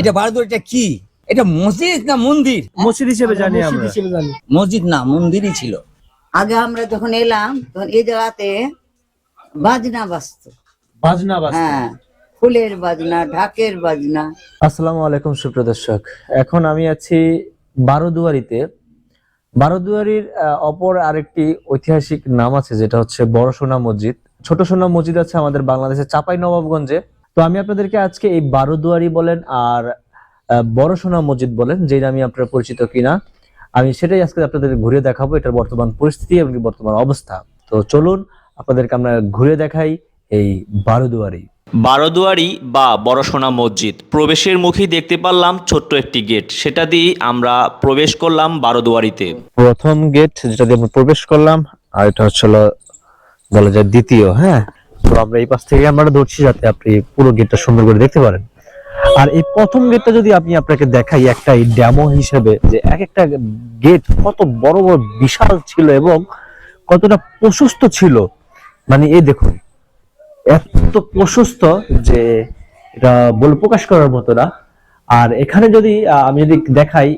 এটা বারোদুয়ার এটা কি? এটা মসজিদ না মন্দির? মসজিদ হিসেবে জানি আমরা। মসজিদ না মন্দিরই ছিল। আগে আমরা যখন এলাম তখন এই জায়গাতে বাজনা বাজতো। বাজনা বাজনা হ্যাঁ ফুলের বাজনা ঢাকের বাজনা। আসসালামু আলাইকুম সুপ্রিয় দর্শক। এখন আমি আছি বারোদুয়ারিতে। বারোদুয়ারির আহ, অপর আরেকটি ঐতিহাসিক নাম আছে যেটা হচ্ছে বড় সোনা মসজিদ। ছোট সোনা মসজিদ আছে আমাদের বাংলাদেশের চাপাই নবাবগঞ্জে আমি আপনাদেরকে আজকে এই বারোদুয়ারি বলেন আর বড় সোনা মসজিদ বলেন যে নামে আপনারা পরিচিত কিনা আমি সেটাই আজকে আপনাদের ঘুরে দেখাবো এটার বর্তমান পরিস্থিতি এবং বর্তমান অবস্থা। তো চলুন আপনাদেরকে আমরা ঘুরে দেখাই এই বারোদুয়ারি। বারোদুয়ারি বা বড়সোনা মসজিদ প্রবেশের মুখেই দেখতে পারলাম ছোট্ট একটি গেট। সেটা দিয়ে আমরা প্রবেশ করলাম বারোদুয়ারিতে। প্রথম গেট যেটা দিয়ে আমরা প্রবেশ করলাম আর এটা হচ্ছে হলো বলা যায় দ্বিতীয় হ্যাঁ? তো আমরা এই পাশ থেকে আমরা ধরছি যাতে আপনি পুরো গেটটা সুন্দর করে দেখতে পারেন। আর এই প্রথম গেটটা যদি আমি আপনাকে দেখাই একটা ডেমো হিসেবে যে এক একটা গেট কত বড় বড় বিশাল ছিল এবং কতটা প্রশস্ত ছিল। মানে এই দেখুন, এত প্রশস্ত যে এটা বল প্রকাশ করার মতো না। আর এখানে যদি আমি যদি দেখাই,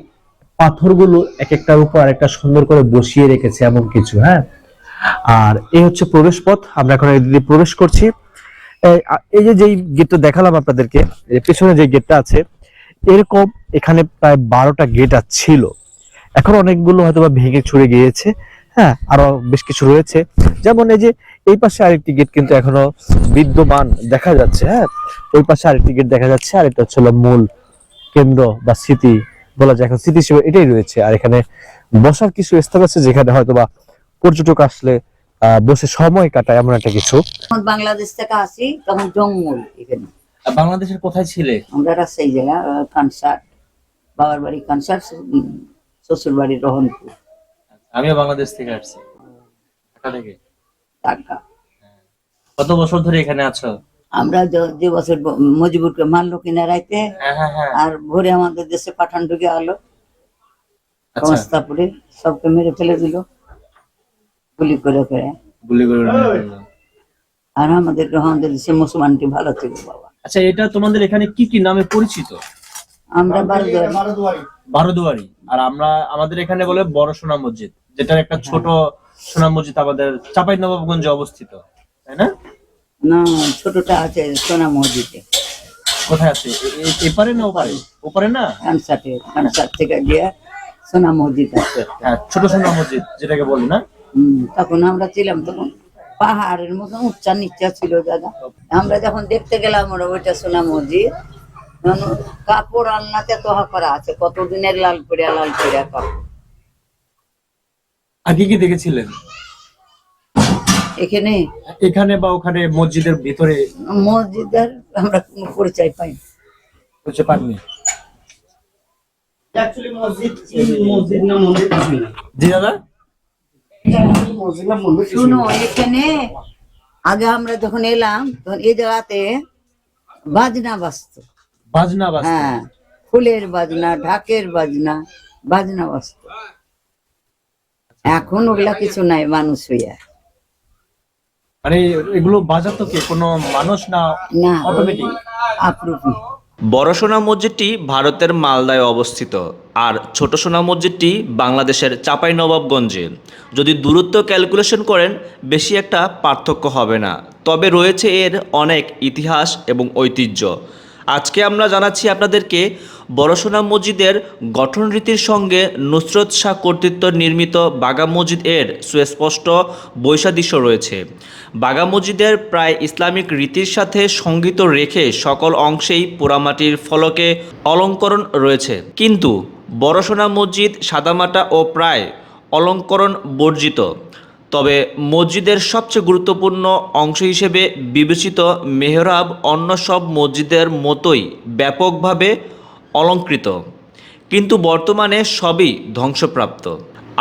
পাথরগুলো এক একটার উপর আরেকটা সুন্দর করে বসিয়ে রেখেছে এমন কিছু হ্যাঁ? আর এই হচ্ছে প্রবেশ পথ আমরা এখন এদিকে প্রবেশ করছি। এই যে যেই গেটটা দেখালাম আপনাদেরকে পেছনে যে গেটটা আছে, এরকম এখানে প্রায় বারোটা গেট ছিল। এখন অনেকগুলো হয়তো বা ভেঙে ছুড়ে গিয়েছে। হ্যাঁ আরও বেশ কিছু রয়েছে। যেমন এই যে, এই পাশে আরেকটি গেট কিন্তু এখনও বিদ্যমান দেখা যাচ্ছে। হ্যাঁ ওই পাশে আরেকটি গেট দেখা যাচ্ছে। আর এটা হলো মূল কেন্দ্র বা স্মৃতি বলা যায়। এখন স্মৃতি হিসেবে এটাই রয়েছে। আর এখানে বসার কিছু স্থান আছে যেখানে হয়তো বা পর্যটক আসলে আহ, বসে সময় কাটায় এমন একটা কিছু। বাংলাদেশ থেকে আসি তখন জঙ্গল এখানে বাংলাদেশের কোথায় ছিলে? আমরা রাজশাহী জেলা কানসার বাবার বাড়ি কানসার শ্বশুর বাড়ি রহনপুর। আমিও বাংলাদেশ থেকে আসছি। ঢাকা থেকে? টাকা কত বছর ধরে এখানে আছো? আমরা যে- বছর মজিবুরকে মারলো কিনা রাইতে হ্যাঁ হ্যাঁ হ্যাঁ। আর ভোরে আমাদের দেশে পাঠান ঢুকে আলো। আচ্ছা। কমস্তাপুরে সবকে মেরে ফেলে দিল। গুলি করে করে। গুলি করে আর আমাদের আমাদের দেশে মুসলমানটি ভালো ছিল বাবা। আচ্ছা এটা তোমাদের এখানে কি কি নামে পরিচিত? আমরা বারো বারোদুয়ারি। আর আমরা আমাদের এখানে বলে বড় সোনা মসজিদ যেটার একটা ছোট সোনা মসজিদ আমাদের চাপাই নবাবগঞ্জে অবস্থিত তাই না? না ছোটটা আছে সোনা মসজিদে। কোথায় আছে? এপারে না ওপারে? ওপারে না? কানসাটে কানসাট থেকে গিয়ে সোনা মসজিদ আছে। হ্যাঁ ছোট সোনা মসজিদ যেটাকে বলি না? তখন আমরা ছিলাম তখন পাহাড়ের মতো উচ্চা নিচা ছিল দাদা। আমরা যখন দেখতে গেলাম ওরা ওইটা সোনা মসজিদ কাপড় আলনাতে তোহা করা আছে কতদিনের লাল পড়িয়া লাল পড়িয়া কাপড়। আগে কি দেখেছিলেন? এখানে? এখানে বা ওখানে মসজিদের ভিতরে? মসজিদের আমরা কোনো পরিচয় পাই না। হচ্ছে পাননি জি দাদা? শুনো এখানে আগে আমরা যখন এলাম তখন এই জায়গাতে বাজনা বাজতো। বাজনা হ্যাঁ ফুলের বাজনা ঢাকের বাজনা বাজনা বাজতো। এখন ওগুলা কিছু নাই মানুষ হইয়া। মানে এগুলো বাজাতো কে? কোনো মানুষ না না অটোমেটিক আপরূপী বড়সোনা মসজিদটি ভারতের মালদায় অবস্থিত, আর ছোট সোনা মসজিদটি বাংলাদেশের চাপাই নবাবগঞ্জে যদি দূরত্ব ক্যালকুলেশন করেন, বেশি একটা পার্থক্য হবে না। তবে রয়েছে এর অনেক ইতিহাস এবং ঐতিহ্য। আজকে আমরা জানাচ্ছি আপনাদেরকে বড়সোনা মসজিদের গঠন রীতির সঙ্গে নুসরত শাহ কর্তৃত্ব নির্মিত বাগা মসজিদ এর সুস্পষ্ট বৈসাদৃশ্য রয়েছে। বাগা মসজিদের প্রায় ইসলামিক রীতির সাথে সংগীত রেখে সকল অংশেই পোড়ামাটির ফলকে অলঙ্করণ রয়েছে। কিন্তু বড়সোনা মসজিদ সাদামাটা ও প্রায় অলঙ্করণ বর্জিত। তবে মসজিদের সবচেয়ে গুরুত্বপূর্ণ অংশ হিসেবে বিবেচিত মেহরাব অন্য সব মসজিদের মতোই ব্যাপকভাবে অলঙ্কৃত, কিন্তু বর্তমানে সবই ধ্বংসপ্রাপ্ত।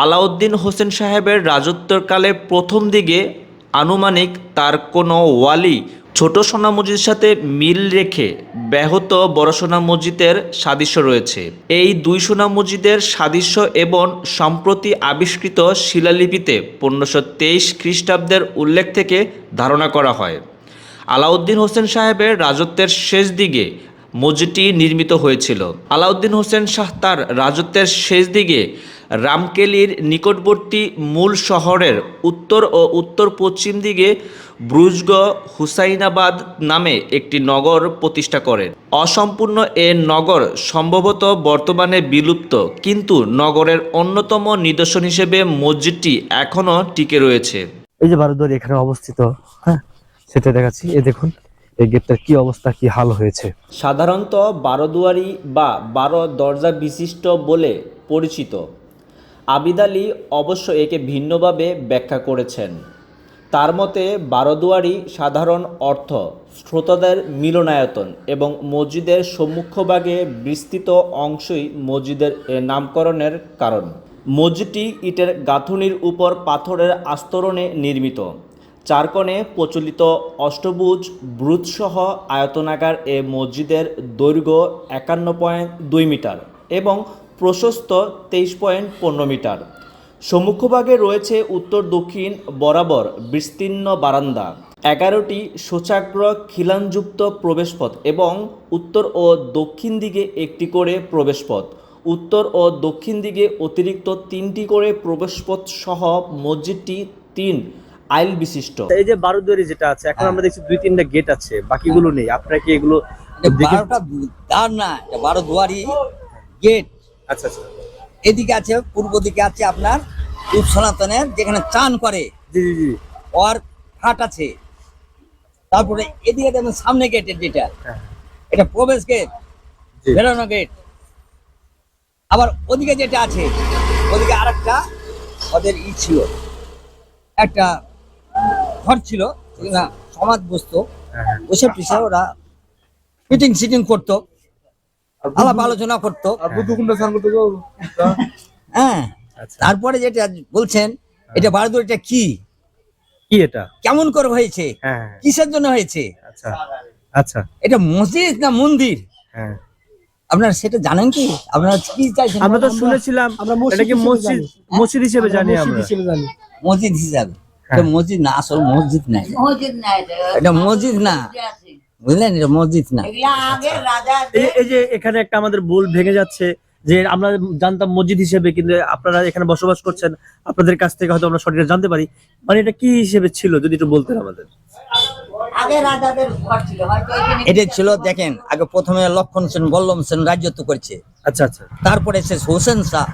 আলাউদ্দিন হোসেন সাহেবের রাজত্বকালে প্রথম দিকে আনুমানিক তার কোনো ওয়ালি ছোট সোনা মসজিদের সাথে মিল রেখে ব্যাহত বড় সোনা মসজিদের সাদৃশ্য রয়েছে। এই দুই সোনা মসজিদের সাদৃশ্য এবং সম্প্রতি আবিষ্কৃত শিলালিপিতে পনেরোশো তেইশ খ্রিস্টাব্দের উল্লেখ থেকে ধারণা করা হয়। আলাউদ্দিন হোসেন সাহেবের রাজত্বের শেষ দিকে মসজিদটি নির্মিত হয়েছিল। আলাউদ্দিন হোসেন শাহ তার রাজত্বের শেষ দিকে রামকেলির নিকটবর্তী মূল শহরের উত্তর ও উত্তর পশ্চিম দিকে ব্রুজগ হুসাইনাবাদ নামে একটি নগর প্রতিষ্ঠা করেন। অসম্পূর্ণ এ নগর সম্ভবত বর্তমানে বিলুপ্ত, কিন্তু নগরের অন্যতম নিদর্শন হিসেবে মসজিদটি এখনও টিকে রয়েছে। এই যে বারোদুয়ারি এখানে অবস্থিত হ্যাঁ সেটা দেখাচ্ছি। এই দেখুন এই গেটটার কি অবস্থা, কি হাল হয়েছে? সাধারণত বারোদুয়ারি বা বারো দরজা বিশিষ্ট বলে পরিচিত। আবিদ আলী অবশ্য একে ভিন্নভাবে ব্যাখ্যা করেছেন। তার মতে, বারোদুয়ারি সাধারণ অর্থ শ্রোতাদের মিলনায়তন এবং মসজিদের সম্মুখভাগে বিস্তৃত অংশই মসজিদের নামকরণের কারণ। মসজিদটি ইটের গাঁথুনির উপর পাথরের আস্তরণে নির্মিত। চারকোণে প্রচলিত অষ্টভুজ ব্রুজসহ আয়তনাকার এ মসজিদের দৈর্ঘ্য একান্ন পয়েন্ট দুই মিটার এবং প্রশস্ত তেইশ পয়েন্ট পনেরো মিটার। সম্মুখভাগে রয়েছে উত্তর দক্ষিণ বরাবর বিস্তীর্ণ বারান্দা, এগারোটি শোচাগ্র খিলানযুক্ত প্রবেশপথ এবং উত্তর ও দক্ষিণ দিকে একটি করে প্রবেশপথ। উত্তর ও দক্ষিণ দিকে অতিরিক্ত তিনটি করে প্রবেশপথ সহ মসজিদটি তিন আইল বিশিষ্ট। এই যে বারোদুয়ারি যেটা আছে এখন আমরা দেখছি দুই তিনটা গেট আছে বাকিগুলো নেই। আপনারা কি এগুলো এটা বারোটা দ্বার না এটা বারো দুয়ারি গেট আচ্ছা আচ্ছা। এদিকে আছে পূর্ব দিকে আছে আপনার রূপ সনাতনের যেখানে চান করে। জি জি জি। ওর হাট আছে। তারপরে এদিকে দেখবেন সামনে গেটের যেটা। হ্যাঁ। এটা প্রবেশ গেট। বেরোনো গেট আবার ওদিকে যেটা আছে ওদিকে আরেকটা ওদের ই ছিল। একটা ঘর ছিল যেখানে সমাজ বসতো। হ্যাঁ, হ্যাঁ। বসে পিছিয়ে ওরা মিটিং সিটিং করতো আলাপ আলোচনা করতো। হ্যাঁ আচ্ছা। তারপরে যেটা বলছেন এটা বারদুর এটা কি? কি এটা? কেমন করে হয়েছে? হ্যাঁ হ্যাঁ, কিসের জন্য হয়েছে? আচ্ছা আচ্ছা। এটা মসজিদ না মন্দির? হ্যাঁ। আপনারা সেটা জানেন কি? আপনারা কি চাইছেন? আমরা তো শুনেছিলাম আমরা মসজিদ মসজিদ জানি। মসজিদ হিসেবে জানি মসজিদ আমরা। হিসেবে জানি। মসজিদ হিসাবে। হ্যাঁ। এটা মসজিদ না আসল মসজিদ নাই। এটা। মসজিদ না। এটা মসজিদ না বুঝলেন এটা মসজিদ না। এগুলা আগে রাজা এই যে- এখানে একটা আমাদের ভুল ভেঙে যাচ্ছে যে আমরা জানতাম মসজিদ হিসেবে কিন্তু আপনারা এখানে বসবাস করছেন আপনাদের কাছ থেকে হয়তো আমরা সঠিক জানতে পারি। মানে এটা কি হিসেবে ছিল যদি একটু বলতেন আমাদের? আগে ছিল এটা ছিল দেখেন আগে প্রথমে লক্ষণ সেন বল্লম সেন রাজ্যত্ব করেছে। আচ্ছা আচ্ছা। তারপরে সে হোসেন শাহ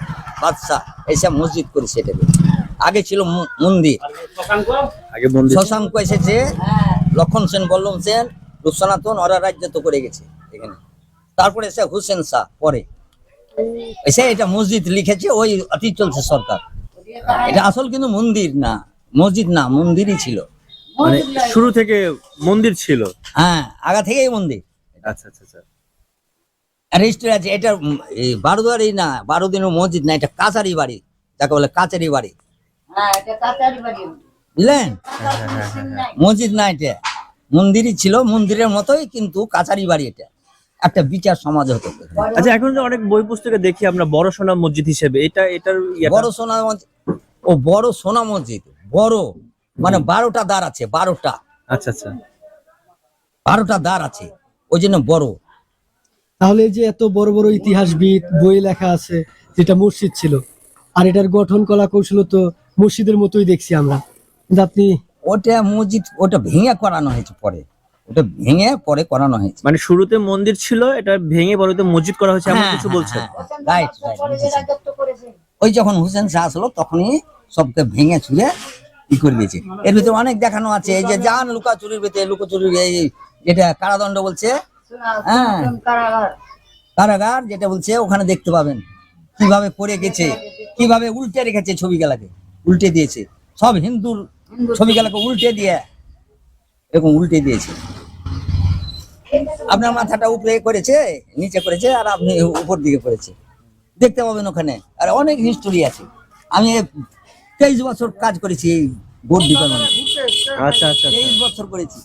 বাদশাহ এসে মসজিদ করেছে এটাকে। আগে ছিল মন্দির। শশাঙ্ক এসেছে লক্ষণ সেন বল্লম সেন রূপসনাতন ওরা রাজ্যত্ব করে গেছে এখানে। তারপরে এসে হুসেন শাহ পরে। এসে এটা মসজিদ লিখেছে ওই অতি চলছে সরকার। এটা আসল কিন্তু মন্দির না মসজিদ না মন্দিরই ছিল। মানে শুরু থেকে মন্দির ছিল? হ্যাঁ আগা থেকেই মন্দির। আচ্ছা আচ্ছা আচ্ছা। রেজিস্টার আছে এটা বারোদুয়ারি না বারো দিনের মসজিদ না এটা কাছারি বাড়ি যাকে বলে কাছারি বাড়ি। হ্যাঁ এটা বুঝলেন? নাই। মসজিদ না এটা। মন্দিরই ছিল মন্দিরের মতোই কিন্তু কাছারি বাড়ি এটা। একটা বিচার সমাজ হতো আচ্ছা এখন যে অনেক বই পুস্তকে দেখি আমরা বড় সোনা মসজিদ হিসেবে এটা এটার বড় সোনা মসজিদ ও বড় সোনা মসজিদ বড়। মানে বারোটা দ্বার আছে বারোটা। আচ্ছা আচ্ছা। বারোটা দ্বার আছে ওই জন্য বড়। তাহলে যে এত বড় বড় ইতিহাসবিদ বই লেখা আছে যেটা মসজিদ ছিল আর এটার গঠন কলা কৌশল তো মসজিদের মতোই দেখছি আমরা। কিন্তু আপনি ওটা মসজিদ ওটা ভেঙে করানো হয়েছে পরে। ওটা ভেঙে পরে করানো হয়েছে। মানে শুরুতে মন্দির ছিল এটা ভেঙে পরবর্তীতে মসজিদ করা হয়েছে এমন হ্যাঁ, কিছু হ্যাঁ, বলছেন হ্যাঁ। রাইট রাইট পরে যে রাজত্ব করেছে ওই যখন হুসেন শাহ আসলো তখনই সবকে ভেঙে চুরে ই করে দিয়েছে। এর ভিতরে অনেক দেখানো আছে এই যে যান লুকাচুরির ভিতরে লুকোচুরির এই যেটা কারাদণ্ড বলছে হ্যাঁ। কারাগার কারাগার যেটা বলছে ওখানে দেখতে পাবেন। কীভাবে পড়ে গেছে কীভাবে উল্টে রেখেছে ছবিগুলাকে। উল্টে দিয়েছে। সব হিন্দুর ছবিগুলোকে উল্টে দিয়ে এরকম উল্টে দিয়েছে। আপনার মাথাটা উপরে করেছে নিচে করেছে আর আপনি উপর দিকে করেছে। দেখতে পাবেন ওখানে। আর অনেক হিস্টোরি আছে। আমি তেইশ বছর কাজ করেছি এই বোর্ড ডিপার্টমেন্টে আচ্ছা আচ্ছা। তেইশ বছর করেছি।